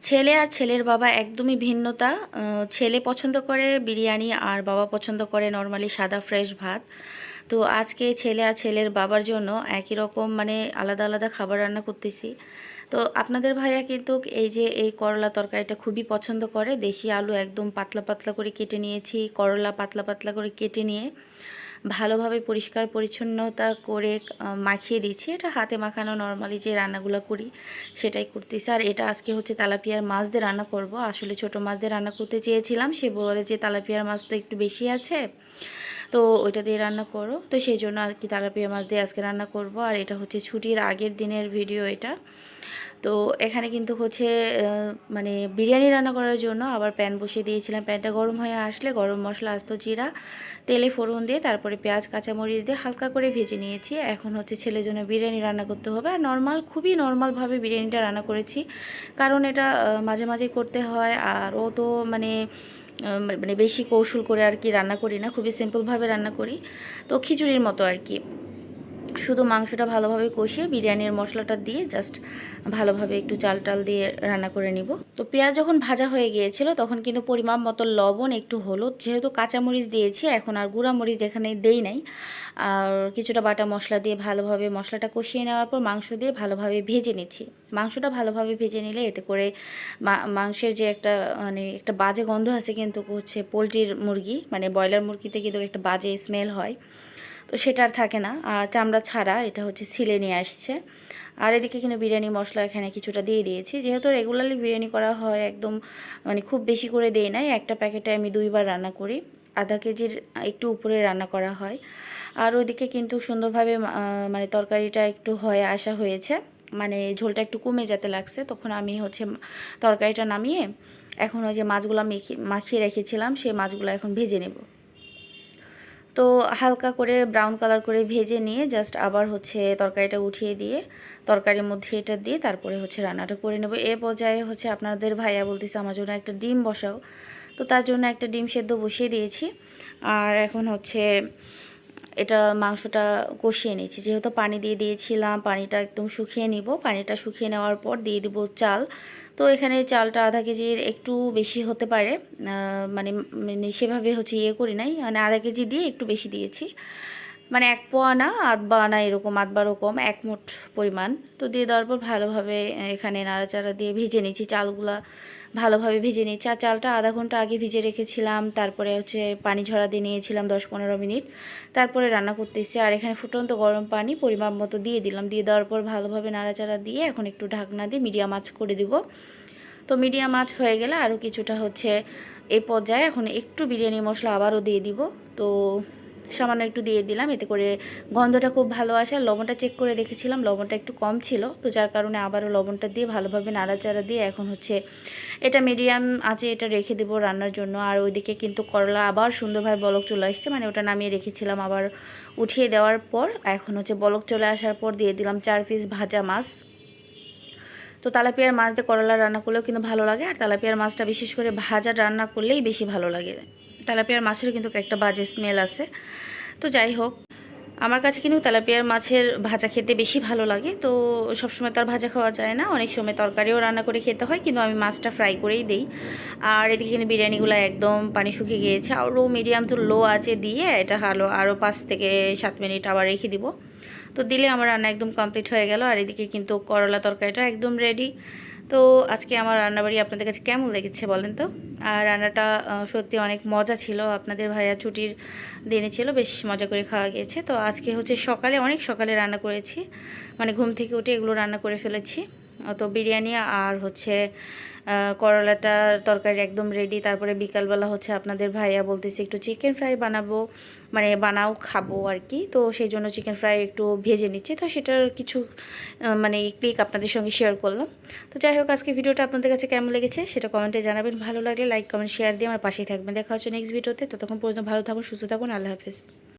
ছেলে আর ছেলের বাবা একদমই ভিন্নতা। ছেলে পছন্দ করে বিরিয়ানি আর বাবা পছন্দ করে নর্মালি সাদা ফ্রেশ ভাত। তো আজকে ছেলে আর ছেলের বাবার জন্য একই রকম মানে আলাদা আলাদা খাবার রান্না করতেছি। তো আপনাদের ভাইয়া কিন্তু এই যে এই করলা তরকারিটা খুবই পছন্দ করে। দেশি আলু একদম পাতলা পাতলা করে কেটে নিয়েছি, করলা পাতলা পাতলা করে কেটে নিয়ে। ভালোভাবে পরিষ্কার পরিচ্ছন্নতা করে মাখিয়ে দিচ্ছি এটা হাতে মাখানো নর্মালি যে রান্নাগুলো করি, সেটাই করতেছি। আর এটা আজকে হচ্ছে তালাপিয়ার মাছ দিয়ে রান্না করব। আসলে ছোট মাছ দিয়ে রান্না করতে চেয়েছিলাম, সে বলে যে তালাপিয়ার মাছ তো একটু বেশি আছে। তো ওইটা দিয়ে রান্না করো। তো সেই জন্য আর কি তালাপিয়া মাছ দিয়ে আজকে রান্না করব। আর এটা হচ্ছে ছুটির আগের দিনের ভিডিও এটা। তো এখানে কিন্তু হচ্ছে মানে বিরিয়ানি রান্না করার জন্য আবার প্যান বসিয়ে দিয়েছিলাম। প্যানটা গরম হয়ে আসলে গরম মশলা, আস্ত জিরা, তেলে ফোড়ন দিয়ে, তারপরে পেঁয়াজ, কাঁচামরিচ দিয়ে হালকা করে ভেজে নিয়েছি। এখন হচ্ছে ছেলের জন্য বিরিয়ানি রান্না করতে হবে। আর নর্মাল খুবই নর্মালভাবে বিরিয়ানিটা রান্না করেছি। কারণ এটা মাঝে মাঝে করতে হয়। আর ও তো মানে মানে বেশি কৌশল করে আর কি রান্না করি না, খুবই সিম্পলভাবে রান্না করি। তো খিচুড়ির মতো আর কি। শুধু মাংসটা ভালোভাবে কষিয়ে বিরিয়ানির মশলাটা দিয়ে জাস্ট ভালোভাবে একটু চাল টাল দিয়ে রান্না করে নিব। তো পেঁয়াজ যখন ভাজা হয়ে গিয়েছিল, তখন কিন্তু পরিমাপ মতো লবণ, একটু হলুদ, যেহেতু কাঁচামরিচ দিয়েছি, এখন আর গুঁড়া মরিচ এখানে দেই নাই। আর কিছুটা বাটা মশলা দিয়ে ভালোভাবে মশলাটা কষিয়ে নেওয়ার পর মাংস দিয়ে ভালোভাবে ভেজে নিচ্ছি। মাংসটা ভালোভাবে ভেজে নিলে এতে করে মাংসের যে একটা মানে একটা বাজে গন্ধ আছে কিন্তু হচ্ছে পোলট্রির মুরগি মানে ব্রয়লার মুরগিতে কিন্তু একটা বাজে স্মেল হয়। তো সেটা আর থাকে না। আর চামড়া ছাড়া এটা হচ্ছে ছিলে নিয়ে আসছে। আর এদিকে কিন্তু বিরিয়ানি মশলা এখানে কিছুটা দিয়ে দিয়েছি। যেহেতু রেগুলারলি বিরিয়ানি করা হয় একদম মানে খুব বেশি করে দেই নাই। একটা প্যাকেটে আমি দুইবার রান্না করি। আধা কেজির একটু উপরে রান্না করা হয়। আর ওইদিকে কিন্তু সুন্দরভাবে মানে তরকারিটা একটু হয়ে আসা হয়েছে। মানে ঝোলটা একটু কমে যেতে লাগছে। তখন আমি হচ্ছে তরকারিটা নামিয়ে এখন ওই যে মাছগুলো মেখে, মাখিয়ে রেখেছিলাম, সেই মাছগুলো এখন ভেজে নেব। তো হালকা করে ব্রাউন কালার করে ভেজে নিয়ে জাস্ট আবার হচ্ছে তরকারিটা উঠিয়ে দিয়ে তরকারির মধ্যে এটা দিয়ে তারপরে হচ্ছে রান্নাটা করে নেব। এ পর্যায়ে হচ্ছে আপনাদের ভাইয়া বলতেছে, আমার জন্য একটা ডিম বসাও। তো তার জন্য একটা ডিম সেদ্ধ বসিয়ে দিয়েছি। আর এখন হচ্ছে এটা মাংসটা কষিয়ে নিচ্ছি। যেহেতু পানি দিয়ে দিয়েছিলাম, পানিটা একদম শুকিয়ে নিব। পানিটা শুকিয়ে নেওয়ার পর দিয়ে দিব চাল। তো এখানে চালটা আধা কেজির একটু বেশি হতে পারে। মানে মানে সেভাবে হচ্ছে ইয়ে করি নাই। মানে আধা কেজি দিয়ে একটু বেশি দিয়েছি। মানে এক পোয়া না, আধ বা না এরকম, আধ বা রকম এক মুঠ পরিমাণ। তো দিয়ে দেওয়ার পর ভালোভাবে এখানে নাড়াচাড়া দিয়ে ভেজে নিচ্ছি, চালগুলা ভালোভাবে ভেজে নিচ্ছি। আর চালটা আধা ঘণ্টা আগে ভিজে রেখেছিলাম, তারপরে হচ্ছে পানি ঝরা দিয়ে নিয়েছিলাম দশ পনেরো মিনিট। তারপরে রান্না করতেছি, আর এখানে ফুটন্ত গরম পানি পরিমাপ মতো দিয়ে দিলাম। দিয়ে দেওয়ার পর ভালোভাবে নাড়াচাড়া দিয়ে এখন একটু ঢাকনা দিয়ে মিডিয়াম আঁচ করে দিব। তো মিডিয়াম আঁচ হয়ে গেলে আরও কিছুটা হচ্ছে এই পর্যায়ে এখন একটু বিরিয়ানি মশলা আবারও দিয়ে দিব। তো সামান্য একটু দিয়ে দিলাম, এতে করে গন্ধটা খুব ভালো আসে। আর লবণটা চেক করে দেখেছিলাম, লবণটা একটু কম ছিল, তো যার কারণে আবারও লবণটা দিয়ে ভালোভাবে নাড়াচাড়া দিয়ে এখন হচ্ছে এটা মিডিয়াম আছে এটা রেখে দেবো রান্নার জন্য। আর ওইদিকে কিন্তু করলা আবার সুন্দরভাবে বলক চলে আসছে মানে ওটা নামিয়ে রেখেছিলাম আবার উঠিয়ে দেওয়ার পর, এখন হচ্ছে বলক চলে আসার পর দিয়ে দিলাম চার পিস ভাজা মাছ। তো তেলাপিয়ার মাছ দিয়ে করলা রান্না করলেও কিন্তু ভালো লাগে, আর তেলাপিয়ার মাছটা বিশেষ করে ভাজা রান্না করলেই বেশি ভালো লাগে। তেলাপিয়ার মাছের কিন্তু একটা বাজে স্মেল আছে। তো যাই হোক, আমার কাছে কিন্তু তেলাপিয়ার মাছের ভাজা খেতে বেশি ভালো লাগে। তো সবসময় তো আর ভাজা খাওয়া যায় না। অনেক সময় তরকারিও রান্না করে খেতে হয়, কিন্তু আমি মাছটা ফ্রাই করেই দিই। আর এদিকে কিন্তু বিরিয়ানিগুলো একদম পানি শুকিয়ে গিয়েছে। আরও মিডিয়াম তো লো আছে দিয়ে এটা ভালো আরও পাঁচ থেকে সাত মিনিট আবার রেখে দিব। তো দিলে আমার রান্না একদম কমপ্লিট হয়ে গেল। আর এদিকে কিন্তু করলা তরকারিটা একদম রেডি তো আজকে আমার রান্নাবাড়ি আপনাদের কাছে কেমন লেগেছে বলেন তো? আর রান্নাটা সত্যি অনেক মজা ছিল। আপনাদের ভাইয়া ছুটির দিনে ছিল, বেশ মজা করে খাওয়া গিয়েছে। তো আজকে হচ্ছে সকালে, অনেক সকালে রান্না করেছি। মানে ঘুম থেকে উঠে এগুলো রান্না করে ফেলেছি। তো বিরিয়ানি আর হচ্ছে আহ, করলাটার তরকারি একদম রেডি তারপরে বিকালবেলা হচ্ছে আপনাদের ভাইয়া বলতেছি একটু চিকেন ফ্রাই বানাবো মানে বানাও খাব আর কি তো সেই জন্য চিকেন ফ্রাই একটু ভেজে নিচ্ছি। তো সেটার কিছু মানে ক্লিক আপনাদের সঙ্গে শেয়ার করলাম। তো যাই হোক আজকে ভিডিওটা আপনাদের কাছে কেমন লেগেছে সেটা কমেন্টে জানাবেন। ভালো লাগলে লাইক কমেন্ট শেয়ার দিয়ে আমার পাশেই থাকবেন। দেখা হচ্ছে নেক্সট ভিডিওতে ততক্ষণ পর্যন্ত ভালো থাকুন সুস্থ থাকুন। আল্লাহ হাফেজ।